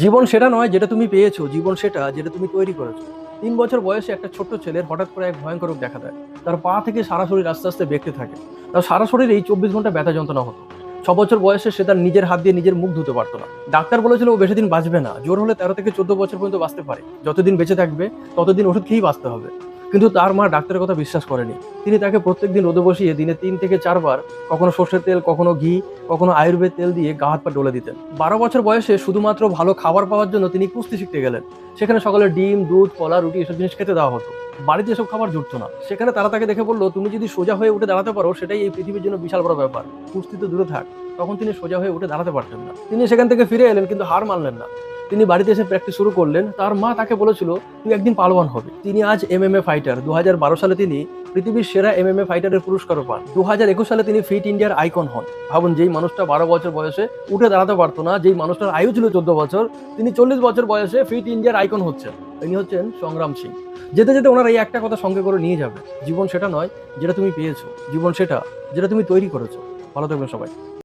জীবন সেটা নয় যেটা তুমি পেয়েছ, জীবন সেটা যেটা তুমি তৈরি করেছ। তিন বছর বয়সে একটা ছোট্ট ছেলের হঠাৎ করে এক ভয়ঙ্কর রোগ দেখা দেয়। তার পা থেকে সারা শরীর আস্তে আস্তে বেঁকতে থাকে। তার সারা শরীরেই চব্বিশ ঘণ্টা ব্যথা যন্ত্রণা হতো। ছ বছর বয়সে সে তার নিজের হাত দিয়ে নিজের মুখ ধুতে পারতো না। ডাক্তার বলেছিল ও বেশি দিন বাঁচবে না। জোর হলে তেরো থেকে চোদ্দ বছর পর্যন্ত বাঁচতে পারে। যতদিন বেঁচে থাকবে, ততদিন ওষুধ খেয়েই বাঁচতে হবে। কিন্তু তার মা ডাক্তারের কথা বিশ্বাস করেনি। তিনি তাকে প্রত্যেক দিন রোদে বসিয়ে দিনে তিন থেকে চারবার কখনো সর্ষের তেল, কখনো ঘি, কখনো আয়ুর্বেদ তেল দিয়ে গা হাত পা ডলে দিতেন। বারো বছর বয়সে শুধুমাত্র ভালো খাবার পাওয়ার জন্য তিনি কুস্তি শিখতে গেলেন। সেখানে সকালে ডিম, দুধ, কলা, রুটি এসব জিনিস খেতে দেওয়া হতো। বাড়িতে এসব খাবার জুটতো না। সেখানে তারা তাকে দেখে বলল, তুমি যদি সোজা হয়ে উঠে দাঁড়াতে পারো, সেটাই এই পৃথিবীর জন্য বিশাল বড় ব্যাপার। কুস্তি তো দূরে থাক। তখন তিনি সোজা হয়ে উঠে দাঁড়াতে পারতেন না। তিনি সেখান থেকে ফিরে এলেন, কিন্তু হার মানলেন না। তিনি বাড়িতে এসে প্র্যাকটিস শুরু করলেন। তার মা তাকে বলেছিল তুমি একদিন পালোয়ান হবে। তিনি আজ এমএমএ ফাইটার দু হাজার বারো সালে তিনি পৃথিবীর সেরা এমএমএ ফাইটারের পুরস্কারও পান। দু হাজার একুশ সালে তিনি ফিট ইন্ডিয়ার আইকন হন। ভাবুন, যেই মানুষটা বারো বছর বয়সে উঠে দাঁড়াতে পারতো না, যেই মানুষটার আয়ু ছিল চোদ্দ বছর, তিনি চল্লিশ বছর বয়সে ফিট ইন্ডিয়ার আইকন হচ্ছেন। তিনি হচ্ছেন সংগ্রাম সিং। যেতে যেতে ওনার এই একটা কথা সঙ্গে করে নিয়ে যাবে। জীবন সেটা নয়, যেটা তুমি পেয়েছ। জীবন সেটা, যেটা তুমি তৈরি করেছ। ভালো থাকবেন সবাই।